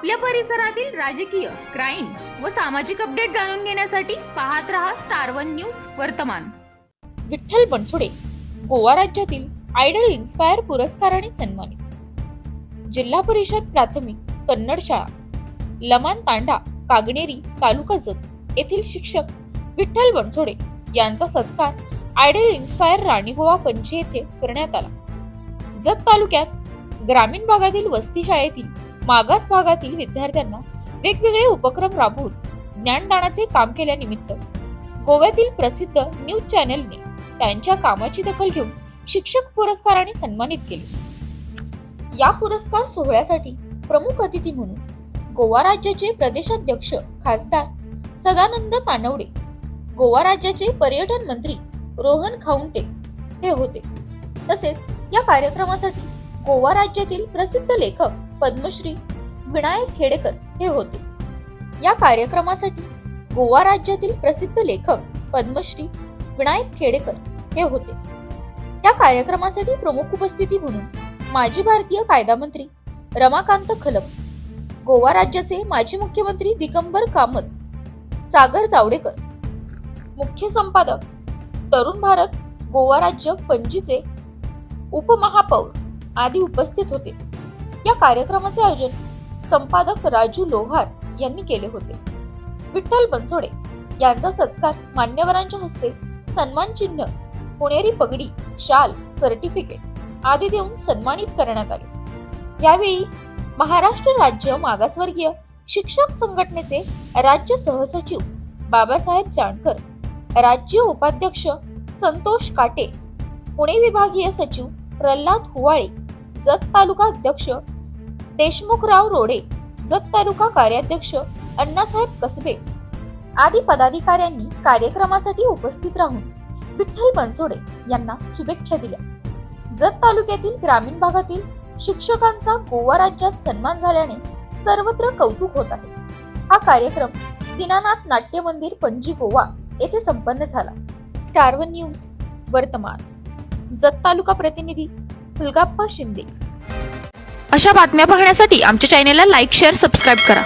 आपल्या परिसरातील राजकीय क्राईम व सामाजिक अपडेट जाणून घेण्यासाठी पाहत रहा स्टार वन न्यूज वर्तमान. विठ्ठल बनसोडे गोवा राज्यातील आयडल इन्स्पायर पुरस्काराने सन्मानित. जिल्हा परिषद प्राथमिक कन्नड शाळा. लमान तांडा कागणेरी तालुका जत. येथील शिक्षक विठ्ठल बनसोडे यांचा सत्कार आयडल इन्स्पायर राणी गोवा येथे करण्यात आला. जत तालुक्यात ग्रामीण भागातील वस्ती शाळेतील मागास भागातील विद्यार्थ्यांना वेगवेगळे उपक्रम राबवून ज्ञानदानाचे काम केल्यानिमित्त गोव्यातील प्रसिद्ध न्यूज चॅनेलने त्यांच्या कामाची दखल घेऊन शिक्षक पुरस्काराने सन्मानित केले. या पुरस्कार सोहळ्यासाठी प्रमुख अतिथी म्हणून गोवा राज्याचे प्रदेशाध्यक्ष खासदार सदानंद तानवडे गोवा राज्याचे पर्यटन मंत्री रोहन खाऊंटे हे होते. तसेच या कार्यक्रमासाठी गोवा राज्यातील प्रसिद्ध लेखक पद्मश्री विनायक खेडेकर हे होते. या कार्यक्रमासाठी गोवा राज्यातील प्रसिद्ध लेखक पद्मश्री विनायक खेडेकर हे होते. त्या कार्यक्रमासाठी प्रमुख उपस्थिती म्हणून माजी भारतीय कायदा मंत्री रमाकांत खलप गोवा राज्याचे माजी मुख्यमंत्री दिगंबर कामत सागर जावडेकर मुख्य संपादक तरुण भारत गोवा राज्य पणजीचे उपमहापौर आदी उपस्थित होते. या कार्यक्रमाचे आयोजन संपादक राजू लोहार यांनी केले होते. विठ्ठल बनसोडे यांचा सत्कार मान्यवरांच्या हस्ते सन्मान चिन्ह पुणेरी पगडी शाल सर्टिफिकेट आदी देऊन सन्मानित करण्यात आले. यावेळी महाराष्ट्र राज्य मागासवर्गीय शिक्षक संघटनेचे राज्य सहसचिव बाबासाहेब जानकर राज्य उपाध्यक्ष संतोष काटे पुणे विभागीय सचिव प्रल्हाद हुवाळे जत तालुका अध्यक्ष देशमुखराव रोडे जत तालुका कार्याध्यक्ष अण्णासाहेब कसबे आदी पदाधिकाऱ्यांनी कार्यक्रमासाठी उपस्थित राहून विठ्ठल बनसोडे यांना शुभेच्छा दिल्या. जत तालुक्यातील ग्रामीण भागातील शिक्षकांचा गोवा राज्यात सन्मान झाल्याने सर्वत्र कौतुक होत आहे. हा कार्यक्रम दीनानाथ नाट्य मंदिर पणजी गोवा येथे संपन्न झाला. स्टार वन न्यूज वर्तमान. जत तालुका प्रतिनिधी फुलगाप्पा शिंदे. अशा बातम्या पाहण्यासाठी आमच्या चॅनेलला लाईक शेअर सबस्क्राईब करा.